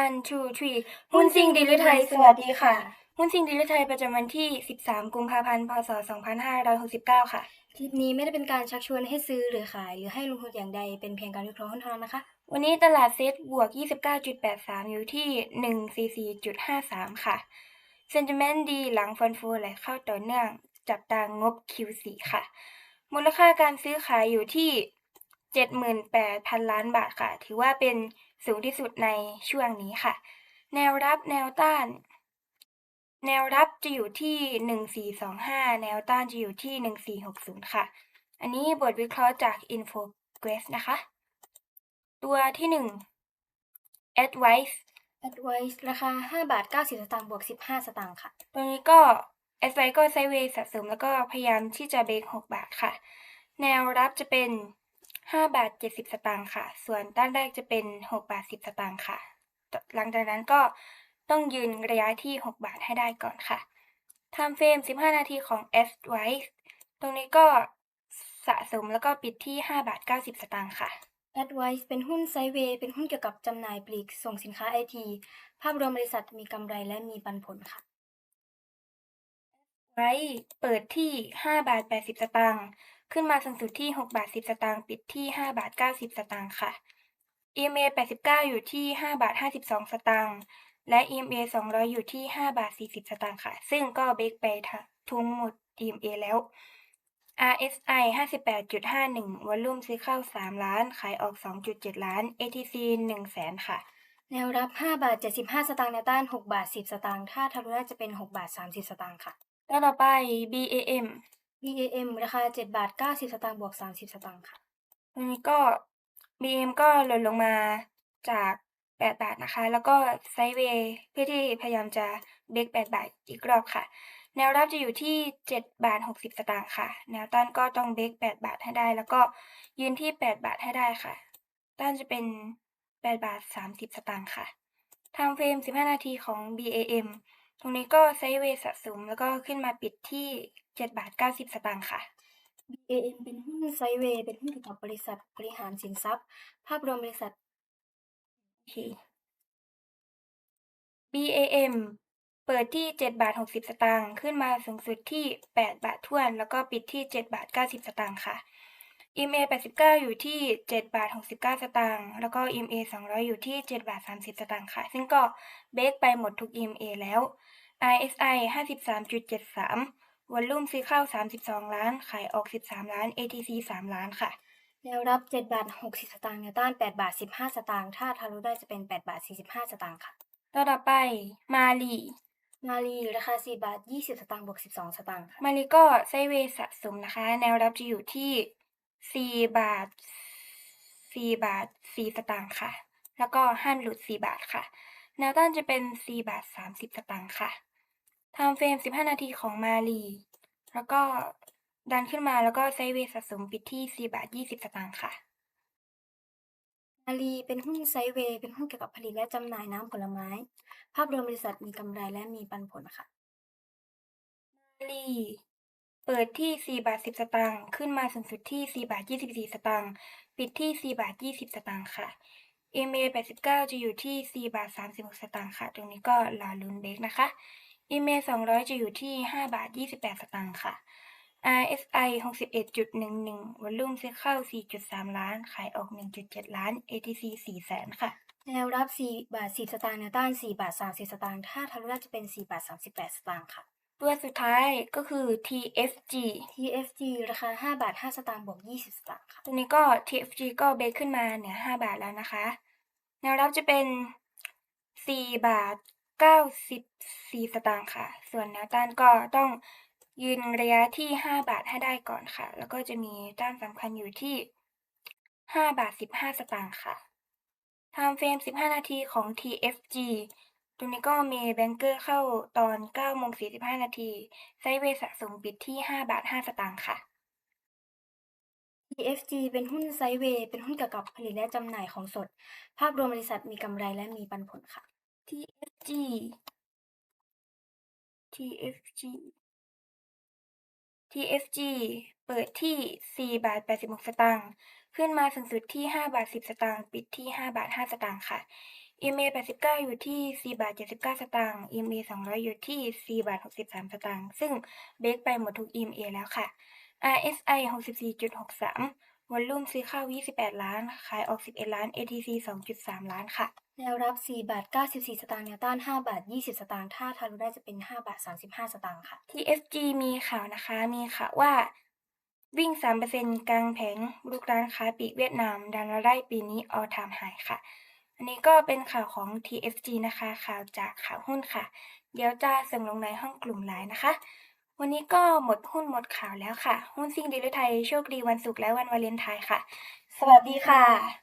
one two three หุ้นซิงดีลิไทย สวัสดีค่ะหุ้นซิงดีลิไทยประจำวันที่ 13 กุมภาพันธ์ พศ 2569 ค่ะ คลิปนี้ไม่ได้เป็นการชักชวนให้ซื้อหรือขาย หรือให้ลงทุนอย่างใด เป็นเพียงการวิเคราะห์เท่านั้นนะคะ วันนี้ตลาดเซ็ตบวก 29.83 อยู่ที่ 144.53 ค่ะ Sentiment ดีหลังฟันฟูไหลเข้าต่อเนื่อง จับตางบ Q4 ค่ะ มูลค่าการซื้อขายอยู่ที่ 78,000 ล้านบาทค่ะ ถือว่าเป็น สูงที่สุดในช่วงนี้ค่ะ แนวรับแนวต้าน แนวรับจะอยู่ที่ 1425 แนวต้านจะอยู่ที่ 1460 ค่ะ อันนี้บทวิเคราะห์จาก Infograph นะคะ ตัวที่หนึ่ง Advice Advice ราคา 5 บาท 90 สตางค์บวก 15 สตางค์ค่ะ ตัวนี้ก็ Advice ก็ไซด์เวย์สะสมแล้วก็พยายามที่จะเบรก6 บาทค่ะ แนวรับจะเป็น 5 บาท 70 สตางค์ค่ะ ส่วนด้านแรกจะเป็น 6 บาท 10 สตางค์ค่ะ หลังจากนั้นก็ต้องยืนระยะที่ 6 บาทให้ได้ก่อนค่ะ Time frame 15 นาทีของ Advice ตรงนี้ก็สะสมแล้วก็ปิดที่ 5 บาท 90 สตางค์ค่ะ Advice เป็นหุ้นไซด์เวย์เป็นหุ้นเกี่ยวกับจำหน่ายปลีก ส่งสินค้าไอที ภาพรวมบริษัทมีกำไรและมีปันผลค่ะไว้เปิดที่ 5 บาท 80 สตางค์ ขึ้นมาสูงสุดที่ 6 บาท 10 สตางค์ปิดที่ 5 บาท 90 สตางค์ค่ะ EMA 89 อยู่ที่ 5 บาท 52 สตางค์และ EMA 200 อยู่ที่ 5 บาท 40 สตางค์ค่ะ ซึ่งก็เบรกไปทั้งหมด EMA แล้ว RSI 58.51 วอลลุ่มซื้อเข้า 3 ล้าน ขายออก 2.7 ล้าน ATC 1แสนค่ะ แนวรับ 5 บาท 75 สตางค์แนวต้าน 6 บาท 10 สตางค์ ถ้าทะลุได้จะเป็น 6 บาท 30 สตางค์ค่ะ แล้วต่อไป BAM BAM ราคา7บาท90สตางค์บวก30สตางค์ค่ะตัวนี้ก็ BM ก็หล่นลงมาจาก8บาทนะคะ แล้วก็ไซเวย์เพื่อที่พยายามจะเบรก8บาทอีกรอบค่ะ แนวรับจะอยู่ที่7บาท60สตางค์ค่ะ แนวต้านก็ต้องเบรก8บาทให้ได้ แล้วก็ยืนที่8บาทให้ได้ค่ะ ต้านจะเป็น8บาท30สตางค์ค่ะ Time frame 15นาทีของ BAM ตรงนี้ก็ไซด์เวย์สะสมแล้วก็ขึ้นมาปิดที่ 7 บาท 90 สตางค์ค่ะ BAM เป็นหุ้นไซด์เวย์เป็นหุ้นเกี่ยวกับบริษัทบริหารสินทรัพย์ ภาพรวมบริษัทโอเค BAM เปิดที่ 7 บาท 60 สตางค์ขึ้นมาสูงสุดที่ 8 บาทท้วน แล้วก็ปิดที่ 7 บาท 90 สตางค์ค่ะ EMA 89 อยู่ที่ 7 บาท 69 สตางค์ แล้วก็ EMA 200 อยู่ที่ 7 บาท 30 สตางค์ค่ะ ซึ่งก็เบรกไปหมดทุก EMA แล้ว RSI 53.73 วอลลุ่มซื้อเข้า 32 ล้าน ขายออก 13 ล้าน ATC 3 ล้านค่ะ แนวรับ 7 บาท 60 สตางค์แนวต้าน 8 บาท 15 สตางค์ ถ้าทะลุได้จะเป็น 8 บาท 45 สตางค์ค่ะต่อต่อไป มาลีมาลีราคา 4 บาท 20 สตางค์บวก 12 สตางค์ค่ะ มาริก็ไซด์เวย์สะสมนะคะ แนวรับจะอยู่ที่ 4บาท4บาท4สตางค์ค่ะ แล้วก็ห้ามหลุด4บาทค่ะ แนวต้านจะเป็น4บาท30สตางค์ค่ะ Time frame 15นาทีของมาลี แล้วก็ดันขึ้นมาแล้วก็ไซด์เวย์สะสมปิดที่4บาท20สตางค์ค่ะ มาลีเป็นหุ้นไซด์เวย์เป็นหุ้นเกี่ยวกับผลิตและจำหน่ายน้ำผลไม้ ภาพรวมบริษัทมีกำไรและมีปันผลค่ะ มาลี เปิดที่ 4 บาท 10 สตางค์ ขึ้นมาสูงสุดที่ 4 บาท 24 สตางค์ ปิดที่ 4 บาท 20 สตางค์ค่ะ EMA 89 จะอยู่ที่ 4 บาท 36 สตางค์ค่ะ ตรงนี้ก็รอลุ้นเบรกนะคะ EMA 200 จะอยู่ที่ 5 บาท 28 สตางค์ค่ะ RSI 61.11วอลลุ่มซื้อเข้า 4.3 ล้าน ขายออก 1.7 ล้าน ATC 4แสนค่ะ แนวรับ 4 บาท 10 สตางค์แนวต้าน 4 บาท 30 สตางค์ ถ้าทะลุได้จะเป็น 4 บาท 38 สตางค์ค่ะ ตัวสุดท้ายก็คือ TFG TFG ราคา 5 บาท 5 สตางค์บวก20 สตางค์ค่ะ ตัวนี้ก็ TFG ก็เบรกขึ้นมาเหนือ 5 บาทแล้วนะคะ แนวรับจะเป็น 4 บาท 94 สตางค์ค่ะ ส่วนแนวต้านก็ต้องยืนระยะที่ 5 บาทให้ได้ก่อนค่ะ แล้วก็จะมีต้านสำคัญอยู่ที่ 5 บาท 15 สตางค์ค่ะ Time frame 15 นาทีของ TFG ตรงนี้ก็มีแบงเกอร์เข้าตอน9โมง45 นาที ไซด์เวย์สะสมปิดที่ 5 บาท 5 สตางค์ค่ะ TFG เป็นหุ้นไซด์เวย์ เป็นหุ้นเกี่ยวกับผลิตและจำหน่ายของสด ภาพรวมบริษัทมีกำไรและมีปันผลค่ะ TFG TFG TFG เปิดที่ 4 บาท 86 สตางค์ ขึ้นมาสูงสุดที่ 5 บาท 10 สตางค์ ปิดที่ 5 บาท 5 สตางค์ค่ะ EMA 89 อยู่ที่ 4 บาท 79 สตางค์ EMA 200 อยู่ที่ 4 บาท 63 สตางค์ ซึ่งเบรกไปหมดทุก EMA แล้วค่ะ RSI 64.63 วอลลุ่มซื้อเข้า 28 ล้าน ขายออก 11 ล้าน ATC 2.3 ล้านค่ะ แนวรับ 4 บาท 94 สตางค์ แนวต้าน 5 บาท 20 สตางค์ ถ้าทะลุได้จะเป็น 5 บาท 35 สตางค์ค่ะ TSG มีข่าวนะคะ มีข่าวว่าวิ่ง 3%กลางแผงลูกร้านค้าปลีกเวียดนาม ดันรายได้ปีนี้ all time high ค่ะ อันนี้ก็เป็นข่าวของ TFG นะคะ ข่าวจากข่าวหุ้นค่ะ เดี๋ยวจะส่งลงในห้องกลุ่มไลน์นะคะ วันนี้ก็หมดหุ้นหมดข่าวแล้วค่ะ หุ้นซิ่งดีหรือไทยโชคดีวันศุกร์และวันวาเลนไทน์ค่ะ สวัสดีค่ะ